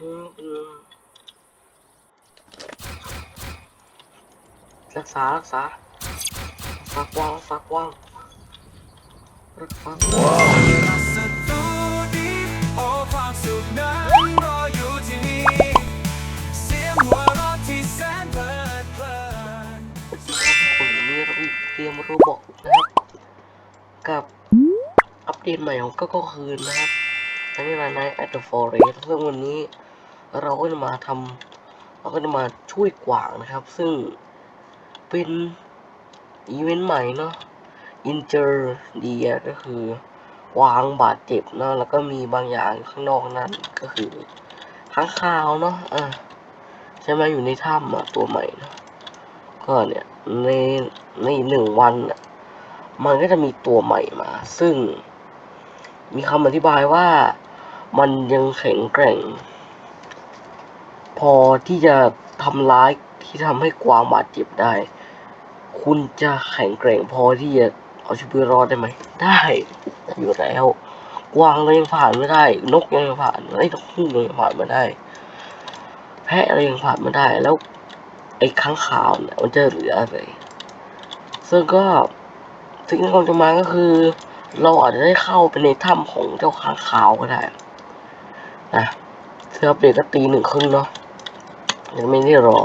รักษารักษารักษากว้างรักษากว้างรักษากว้างศัตรูดีโอ้ควขึ้นรออยู่ที่นี่เสียงหัวเราะที่แสนเพลิดเพลินผมมีเราเกมโรบอกนะครับ กับอัปเดตใหม่ของก็ก็คืนนะครับอันนี้รายใน at the forest ซึ่งวันนี้ เราก็จะมาทำเราก็จะมาช่วยกวางนะครับ ซึ่งเป็นอีเวนต์ใหม่เนาะ injure ดียก็คือกวางบาดเจ็บเนาะแล้วก็มีบางอย่างข้างนอกนั้นก็คือข้างคาวเนาะอะใช่ไหมอยู่ในถ้ำอะตัวใหม่เนาะก็เนี่ยในในหนึ่งวันน่ะมันก็จะมีตัวใหม่มา ซึ่งมีคำอธิบายว่ามันยังแข็งแกร่ง พอที่จะทำร้ายที่ทำให้กวางบาดเจ็บได้ คุณจะแข็งแกร่งพอที่จะเอาชีวิตรอดได้ไหม ได้อยู่แล้วกวางเรายังผ่านไม่ได้ นกยังผ่านไอ้นกฮูกยังผ่านไม่ได้ แพะอะไรยังผ่านไม่ได้ แล้วไอ้ค้างขาวเนี่ยมันจะเหลืออะไร ซึ่งก็สิ่งที่กำลังจะมาก็คือ เราอาจจะได้เข้าไปในถ้ำของเจ้าค้างขาวก็ได้นะเสื้อเปลี่ยนก็ตีหนึ่งครึ่งเนาะ ยังไม่ได้รอ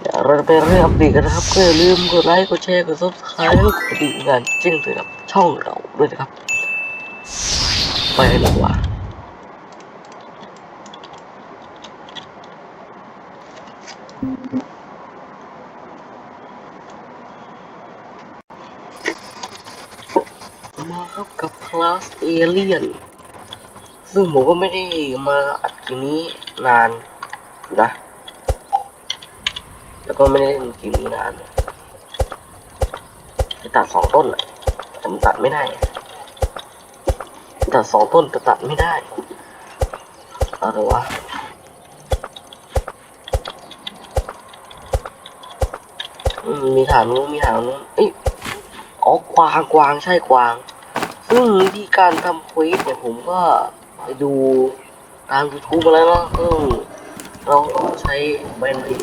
เดี๋ยวเราจะไปเริ่มอัปเดตกันนะครับก็อย่าลืมกดไลค์กดแชร์กด subscribe แล้วกดดิ่งกันแจ้งเตือนกับช่องเราด้วยนะครับ ไปกันดีกว่ามาครับกับคลาสเอเลียนซึ่งผมก็ไม่ได้มาอัดทีนี้นาน นะ แล้วก็ไม่ได้เล่นเกมนี้นานจะตัดสองต้นแหละแต่มันตัดไม่ได้ตัดสองต้นแต่ตัดไม่ได้อะไรวะมีฐานนู้นมีฐานนู้นเอ้ยอ๋อกวางกวางใช่กวาง ซึ่งวิธีการทำควสเนี่ยผมก็ไปดูตามยูทูบมาแล้วเนาะซึ่ง เราต้องใช้แบนดิ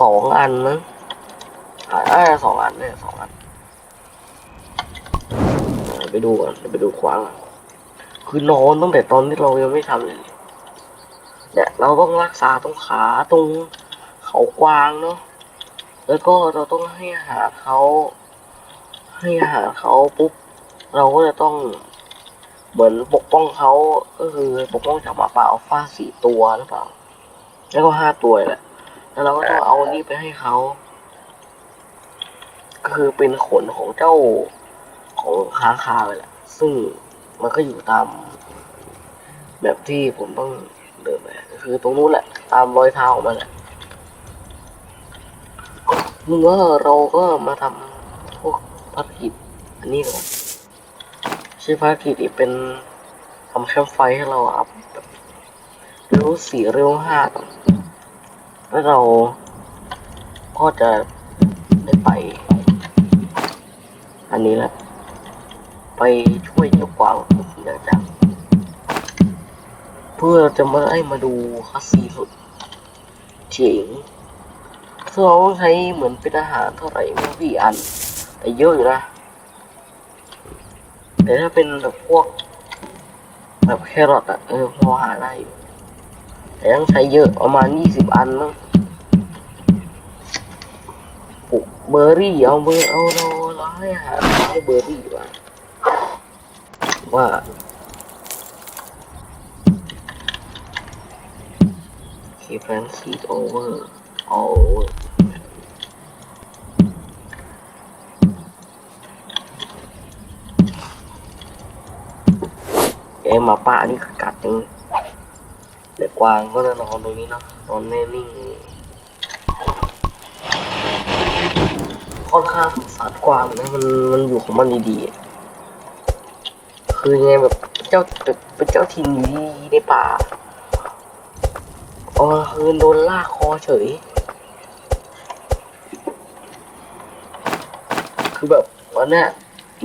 สองอันนะอ่าอ่าสองอันเนี่ยสองอันไปดูก่อนไปดูกวางคือนอนตั้งแต่ตอนที่เรายังไม่ทำเลยเนี่ยเราต้องรักษาตรงขาตรงเขากวางเนาะแล้วก็เราต้องให้อาหารเขาให้อาหารเขาปุ๊บเราก็จะต้องเหมือนปกป้องเขาก็คือปกป้องจากหมาป่าอัลฟาสี่ตัวหรือเปล่า แล้วก็ห้าตัวแหละ แล้วเราก็ต้องเอาอันนี้ไปให้เขาก็คือเป็นขนของเจ้าของค้างคาวเลยแหละ ซึ่งมันก็อยู่ตาม แบบที่ผมต้องเดินไปก็คือตรงนู้นแหละ ตามรอยเท้าของมันแหละมึงว่าเราก็มาทำพวกภารกิจอันนี้ก่อนชื่อภารกิจอีกเป็นทำแคมป์ไฟให้เราอัพแบบเร็วสี่เร็วห้าแล้วเราก็จะได้ไป อันนี้แหละ ไปช่วยเจ้ากวางอย่างจังเพื่อจะมาให้มาดูคัสซีสุดเจ๋งเราใช้เหมือนเป็นอาหารเท่าไหร่ไม่กี่อัน แต่เยอะอยู่นะ แต่ถ้าเป็นแบบพวก แบบแครอทอะเออพอหาได้อยู่ แต่ต้องใช้เยอะประมาณยี่สิบอันมั้งปลูกเบอร์รี่เอาเบอร์เอาเราเราให้อาหาเบอร์รี่ว่าว่า keep and seed over all เอ้หมาป่านี่กัดจัง เด็กกวางก็จะนอนตรงนี้เนาะนอนแน่นิ่งค่อนข้างสงสารกวางนะมันมันอยู่ของมันดีๆคือไงแบบเจ้าเป็นเจ้าถิ่นอยู่ดีในป่าอ๋อคือโดนลากคอเฉย คือแบบวันนี้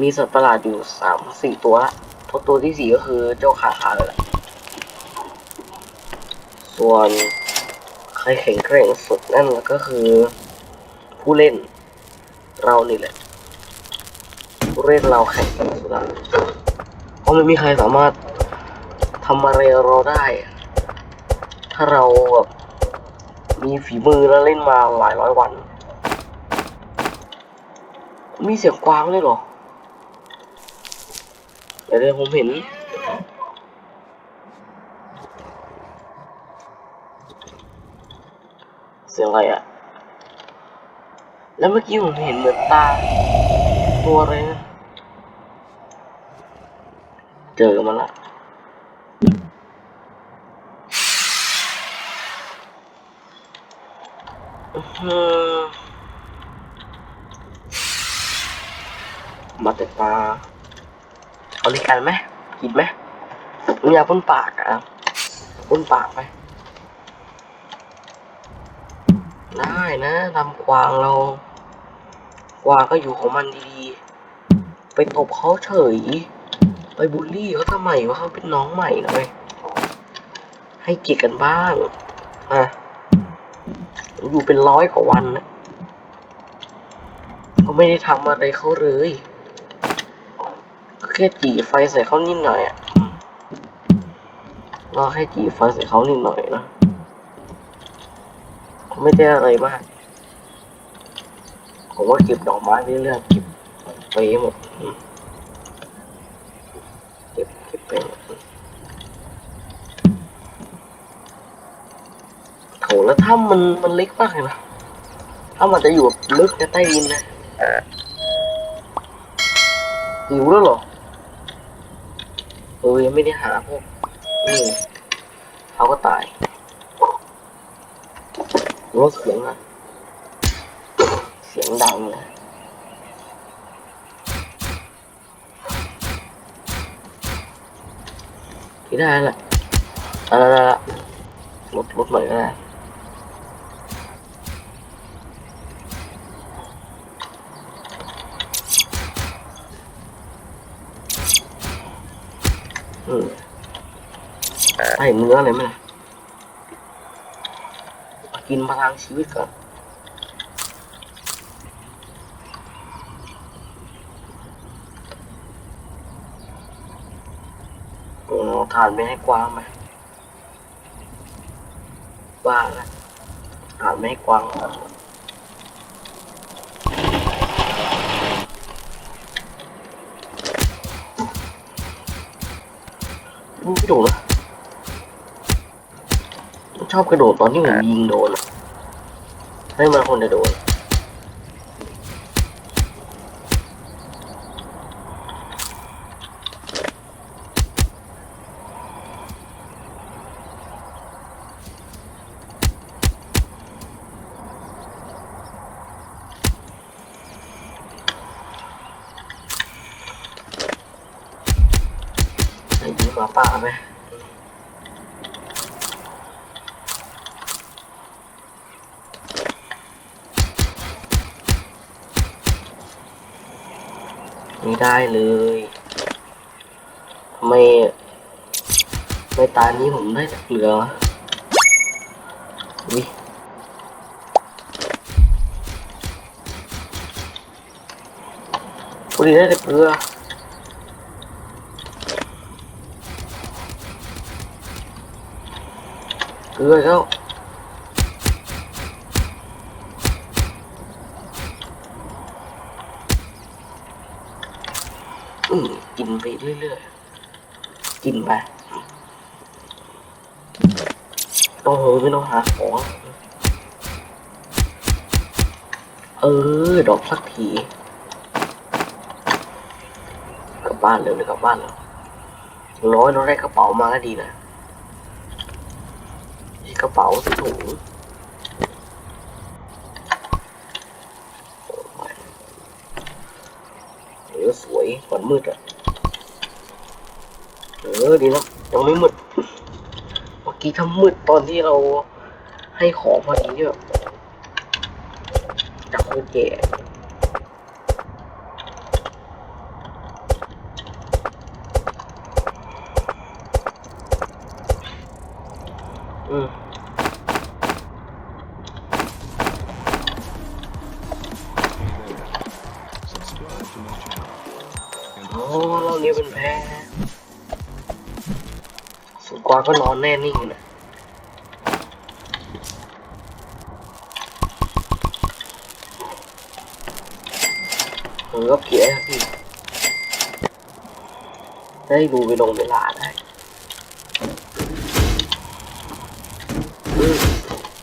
มีสัตว์ประหลาดอยู่สามสี่ตัวละตัวตัวที่สี่ก็คือเจ้าขาขาเลยแหละ ส่วนใครแข็งแกร่งสุดนั่นก็คือ ผู้เล่นเรานี่แหละ ผู้เล่นเราแข็งแกร่งสุดละเพราะไม่มีใครสามารถทำอะไรเราได้ ถ้าเราแบบมีฝีมือแล้วเล่นมาหลายร้อยวัน มีเสียงกวางด้วยเหรอเดี๋ยวผมเห็น เสี ยงอะไรอะแล้วเมื่อกี้ผมเห็นเหมือนตา ตัวอะไรนะเจอมันละมาแต่ปลาเอาลิกันไหมกินไหมมียาพ่นปากอะพ่นปากไหม ได้นะทำกวางเรา กวางก็อยู่ของมันดีๆ ไปตบเขาเฉย ไปบูลลี่เขาทำไมว่าเขาเป็นน้องใหม่นะเว้ยให้เกียรติกันบ้างอะอยู่เป็นร้อยกว่าวันนะเขาไม่ได้ทำอะไรเขาเลยก็แค่จีไฟใส่เขานิดหน่อยอะเราแค่จีไฟใส่เขานิดหน่อยนะ ไม่ได้อะไรมาก ผมว่าเก็บดอกไม้เรื่อยๆเก็บไปหมดเก็บเก็บไปหมดโถแล้วถ้ำมันมันเล็กมากเลยนะถ้ามันจะอยู่แบบลึกในใต้ดินนะหิวแล้วหรอเออยังไม่ได้หาพวกนี่เขาก็ตาย ลดเสียงอะเสียงดังเลยที่ได้แหละเอาละไรละลดลดหน่อย ก็ได้อืมใส่เนื้ออะไรไหมล่ะกินพลังชีวิตก่อนเอาทานไม่ให้กว้างไหมบ้าแล้วทานไม่ให้กว้างไม่โดนนะ ชอบกระโดดตอนที่ผมยิงโดนอะให้มันคนจะโดน ได้เลยทำไมไม่ตานี้ผมได้เกลือวะวิพอดีได้แต่เกลือเกลือแล้ว อืม กินไปเรื่อยๆ กินไป โอ้โหไม่ต้องหาของ เออ ดอกสักที กลับบ้านเร็วเลยกลับบ้านแล้วอย่างน้อยเราได้กระเป๋ามาก็ดีนะกระเป๋าถุงเดี๋ยวสวยก่อนมืดอะ เออดีนะยังไม่มืดเมื่อกี้ทำมืดตอนที่เราให้ของพอดีเนี่ยจับคนแก่อืม แน่นิ่งนะผมก็เกลียดพี่ได้ดูไปลงเวลาได้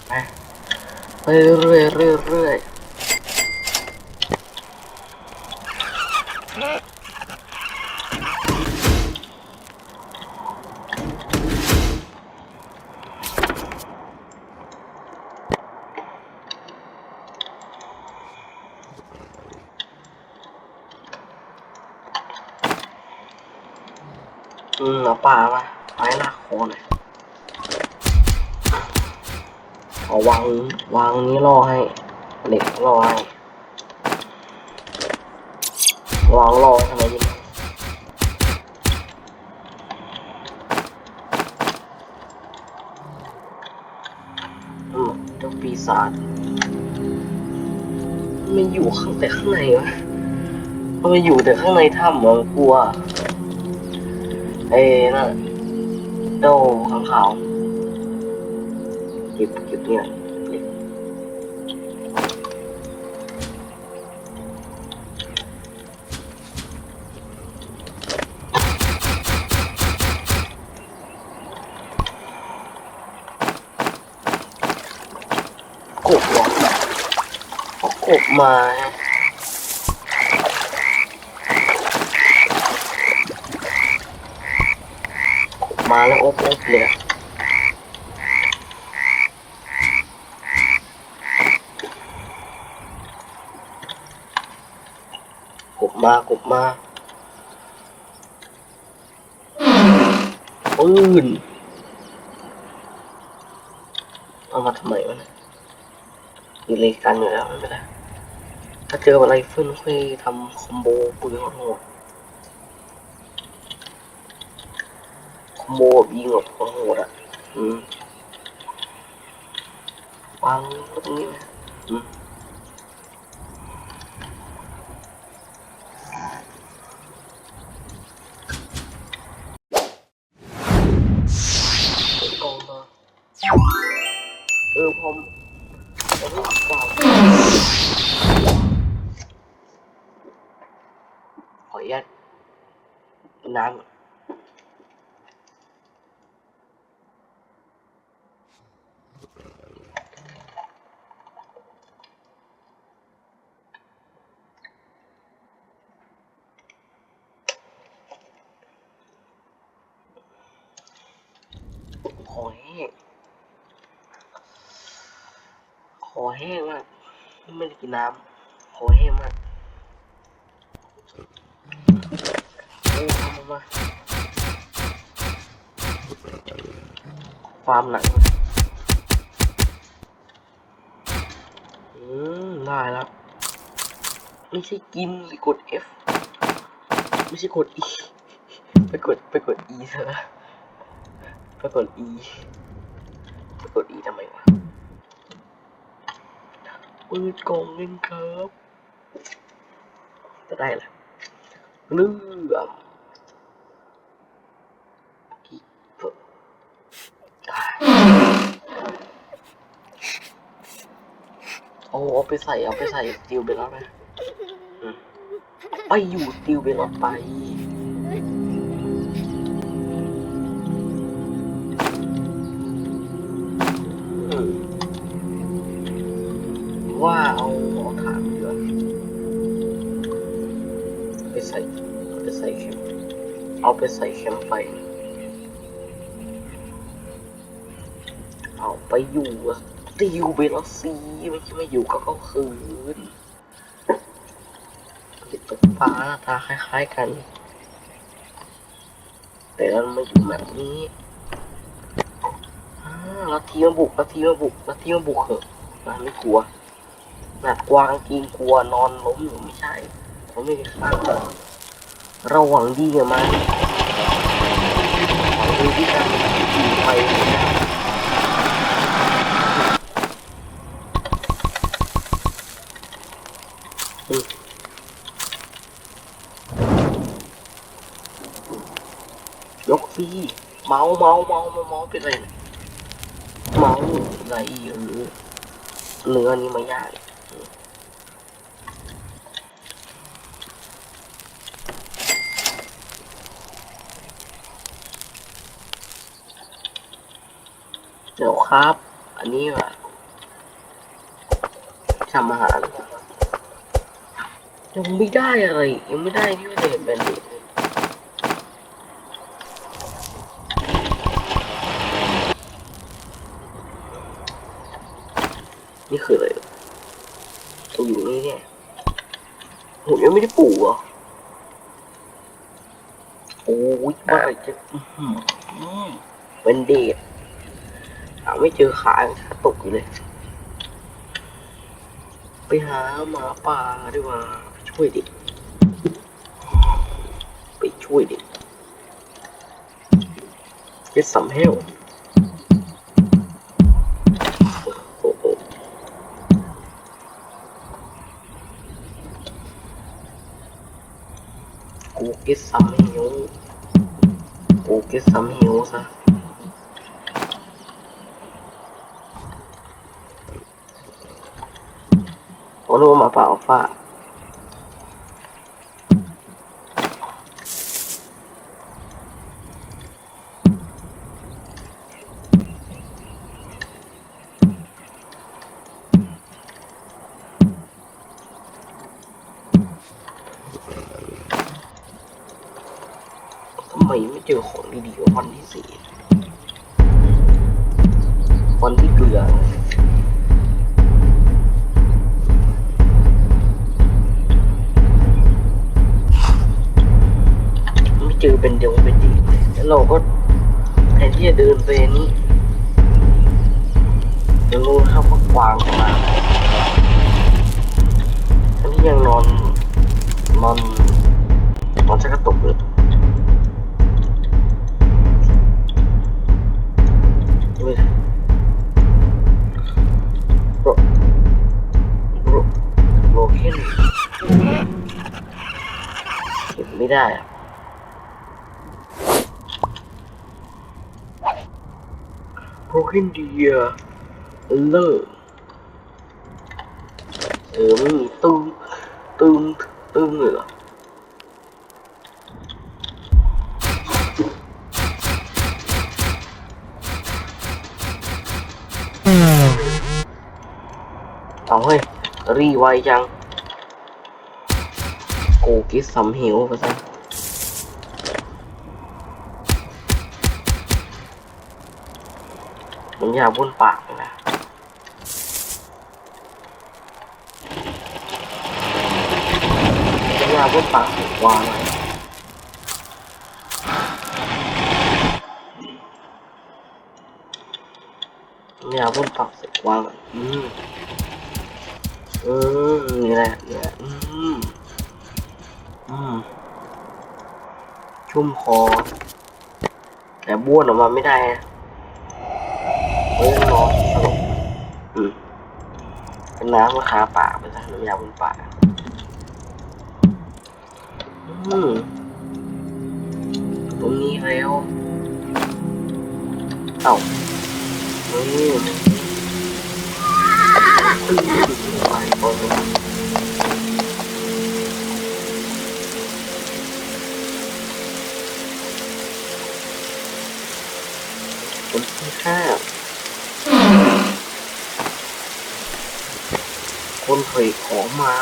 ไปไปเรื่อยเรื่อยเรื่อย อืมเอาป่ามาไม้หน้าโคหน่อยเอาวางวางนี้ล่อให้เหล็กล่อให้วางล่อทำไมยิงอืมเจ้าปีศาจมันอยู่ข้างแต่ข้างในวะมันอยู่แต่ข้างในถ้ำเหรอกลัว เอ้นั่นโดข้างขาวเก็บเก็บเนี่ยกบกบเหรอเอากบมา แล้วอบอบเลยอะกบมากบมาปืนเอามาทำไมวะเนี่ยมีเลยกันอยู่แล้วไม่เป็นไรถ้าเจออะไรฟึ่นค่อยทำคอมโบปืนโหด คอมโบแบบยิงแบบโหดอะ อืมวางตรงนี้นะอืมเป็นกองมาเออผมเออว้าวขออนุญาตกินน้ำก่อนขอแห้งขอแห้งมากไม่ได้กินน้ำขอแห้มากเออทำมามาฟาร์มหนังอืมได้แล้วไม่ใช่กินไปกด F ไม่ใช่กด E ไปกดไปกด E เถอะไปกด E ไปกด E ทำไมวะปืนกองเงินครับ จะได้แหละเรื่องกิ๊กเฟอร์เอาเอาไปใส่เอาไปใส่ติวไปแล้วนะอืมไปอยู่ติวไปแล้วไป เอาไปใส่แคมไฟ เอาไปอยู่อะติวไปแล้วสิไม่ใช่ไม่อยู่ก็เข้าคืนติดตกปลาหน้าตาคล้ายๆกัน แต่มันมาอยู่แบบนี้อ่าลัทธิมาบุกลัทธิมาบุกลัทธิมาบุกเหอะนะไม่กลัวหนัดกวางกินกลัวนอนล้มอยู่ไม่ใช่เขาไม่ได้ฆ่า เราหวังดีกับมันหวังดีที่จะกินไปยกซีเมาเมาเมาเมาเมาเป็นไรเมาอะไรหรือเนื้อนี่ไม่ยา ดี๋ยวครับ อันนี้ว่ะทำอาหารยังไม่ได้อะไรยังไม่ได้ที่ว่าเดนแบนดิตนี่คืออะไรตัวอยู่นี่เนี่ยผมยังไม่ได้ปลูกเหรอโอ้ยว่าอะไรจะอื้อหือเป็นเดทหาไม่เจ อขาขตกอยู่เลย ไปหาหมาป่าดีกว่าช่วยดิไปช่วยดิเพชรสำเฮลกูกิดสามหิวกูกิดสามหิวซะาหมาป่าอัลฟาทำไมไม่เจอของดีๆวันที่สี่วันที่เกลือ เจอเป็นเดียวเป็นดีแล้วเราก็แทนที่จะเดินไปนี้เดี๋ยวรู้ครับว่ากวางมาทั้งที่ยังนอนนอนนอนชักระตุกเลยเว้ยโรโรโรเคนเก็บไม่ได้อะ Broken Deer เลิกเออไม่มีตึงตึงตึงเลยเหรอเอาเฮ้ย รีไวจัง โกกิสซัมหิวไปซะ ยากบนปากเลยนะมันอยากบนปากวางเลยมันอยากบนปากเสกวางเลยอืมอืมนี่แหละนี่แหละอืมอืมชุ่มคอแต่บ้วนออกมาไม่ได้นะ เฮ้ยนอนตลกอืม เป็นน้ำราคาป่าไปซะน้ำยาบนป่าอืมตรงนี้แล้วเอ้าเฮ้ยไปก่อนคนที่ห้า คนเคยของมา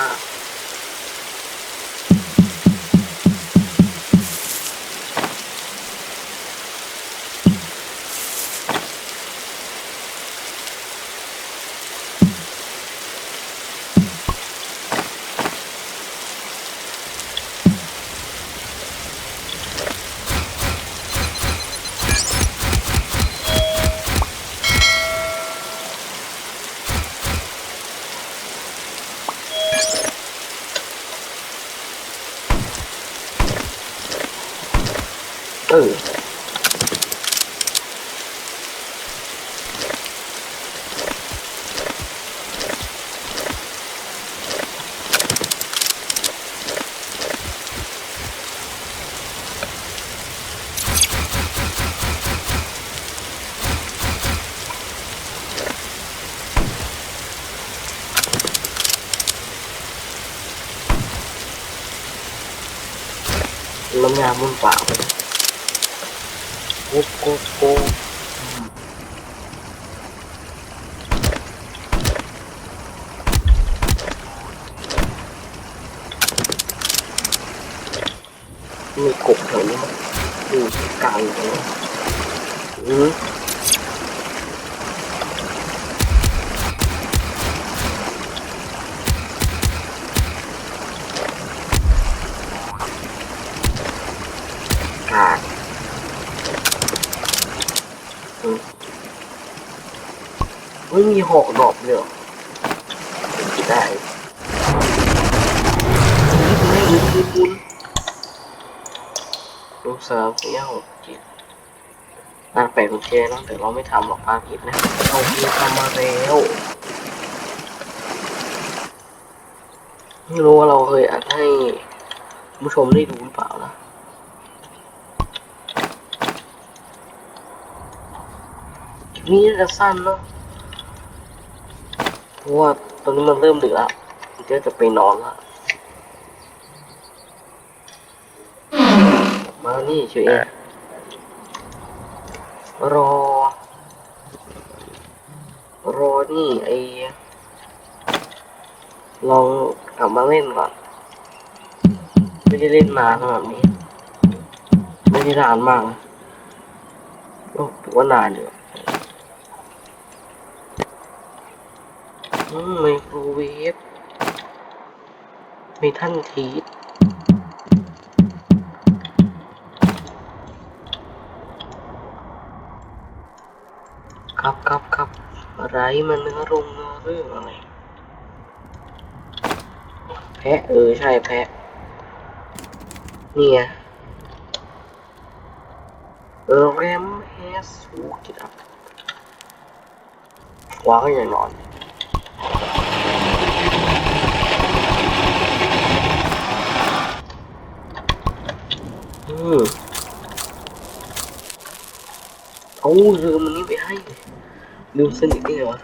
อ น้ำยามุนปากเลยโกโก้มีกบแถวนี้มั้ยอยู่กลางอยู่ตรงนี้ หอกดอกเลยเหรอได้ไม่ไม่คือบุญลูกสาวเสียหกจิตอะแปลกกุญแจนะแต่เราไม่ทำหรอกภาพผิดนะเราคือทำมาแล้วไม่รู้ว่าเราเคยอัดให้ผู้ชมได้ดูหรือเปล่านะคลิปนี้จะสั้นเนาะ ราะว่าตอนนี้มันเริ่มดึกแล้วเดี๋ยวจะไปนอนละมานี่เฉยเองรอ รอนี่ไอลองกลับมาเล่นก่อน ไม่ได้เล่นนานขนาดนี้ ไม่ได้นานมากนะโอ้ถือว่านานอยู่ อืม ไมโครเวฟมีท่านทีทครับครับครับอะไรมันเนื้อรงเนื้อเรื่องอะไรแพะเออใช่แพะเนี่ยเออแรมแฮสูกิดับว้างอย่างนอน อืมเอาลืมมันนี้ไปให้ลืมสนิทได้เหรอ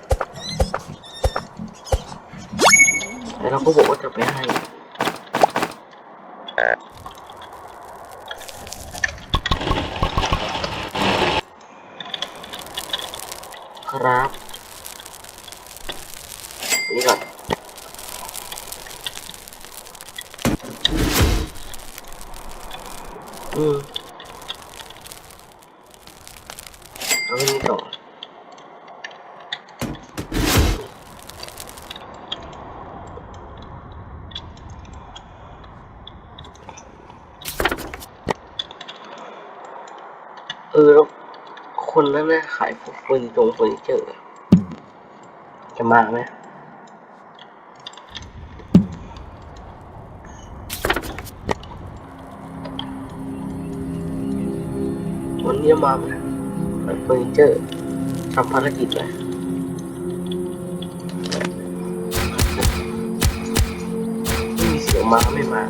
แต่เราก็บอกว่าจะไปให้ ครับ นี่ก่อน อืมเอา ไปนี่ต่อเออแล้วคนนั้นนะขายพวกเฟอร์นิเจอร์เฟอร์นิเจอร์จะมาไหมวันนี้มาไหม เฟอร์นิเจอร์ทำภารกิจเลยไม่มีเสียงมาไม่มา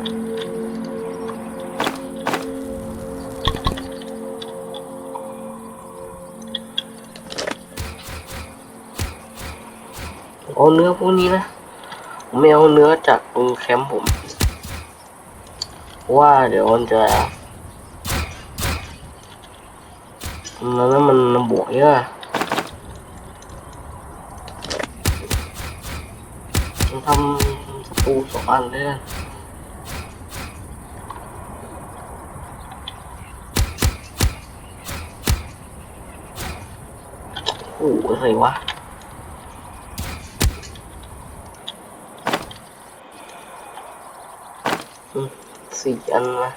เอาเนื้อพวกนี้นะผมไม่เอาเนื้อจากตรงแคมป์ผม ว่าเดี๋ยวมันจะ มันนั้นมันบวกเยอะทำสปูสองอันเลยนะโอ้โหอะไรวะสี่อันนะ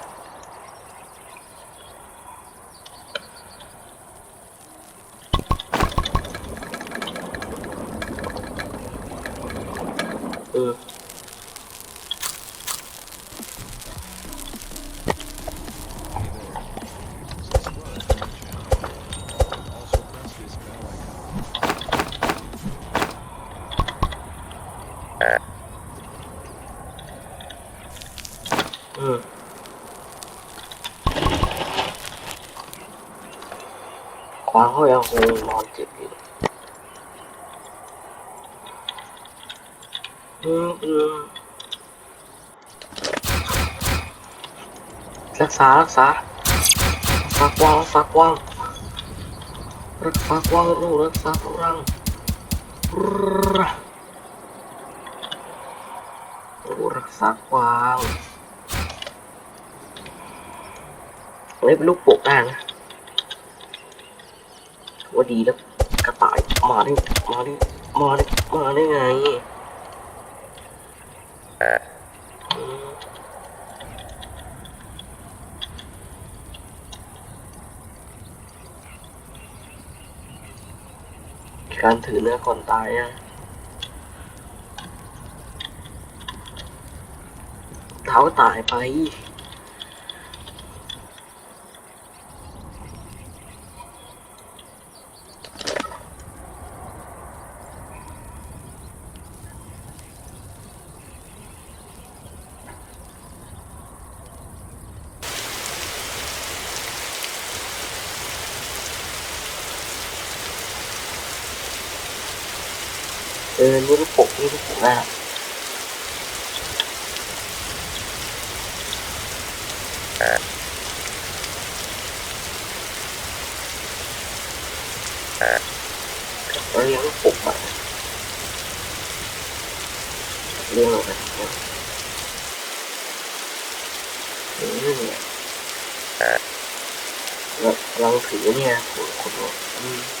อืมอืมกวางเขายังคงนอนเจ็บอยู่อืมอืมแรัก ษารักษารักษากวางรักษากวางรักษากวางลูกรักษาฝรั่งโอ้รักษากวางเล่นเป็นลูกโป่งได้นะว่าดีแล้วกระต่ายมาดิมาดิมาดิมาได้ไง การถือเนื้อก่อนตายอะเท้าตายไป ออนี่ลูกปกนี่ลูกปกหน้าเราเลี้ยงลูกปกมาเลี้ยงเราไปเออเนี่ยเราถือเนี่ยคนคนอืมดู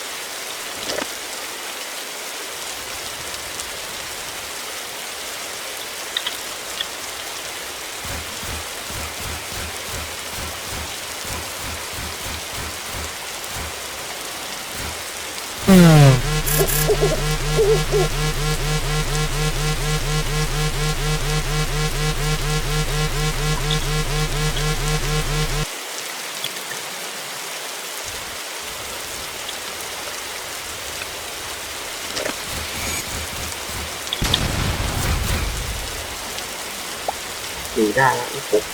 ได้แล้วลูกปก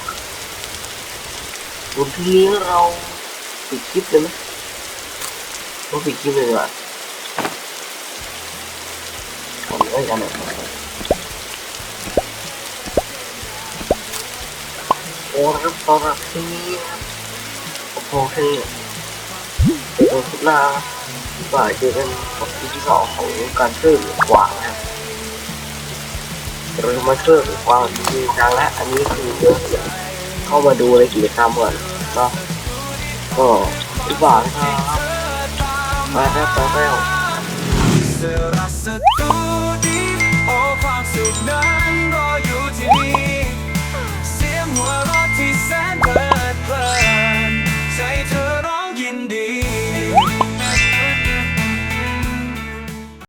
บนที่นี้เราปิดคลิปเลยไหมเราปิดคลิปเลยว่าทำได้ยังไงโอ้ครับตอนรับที่นี้โอ้โหแค่นี้เดี๋ยวคลิปหน้าบ่ายเจอกันกับคลิปที่สองของการช่วยเหลือกวางนะครับ เราจะมาช่วยกวางจริงจังและอันนี้คือเยอะเข้ามาดูในกิจกรรมก่อนเนาะก็อีกบาทนะครับมาแล้วมาแล้วสรัสตูดีโอความสุขนั้นรออยู่ที่นี่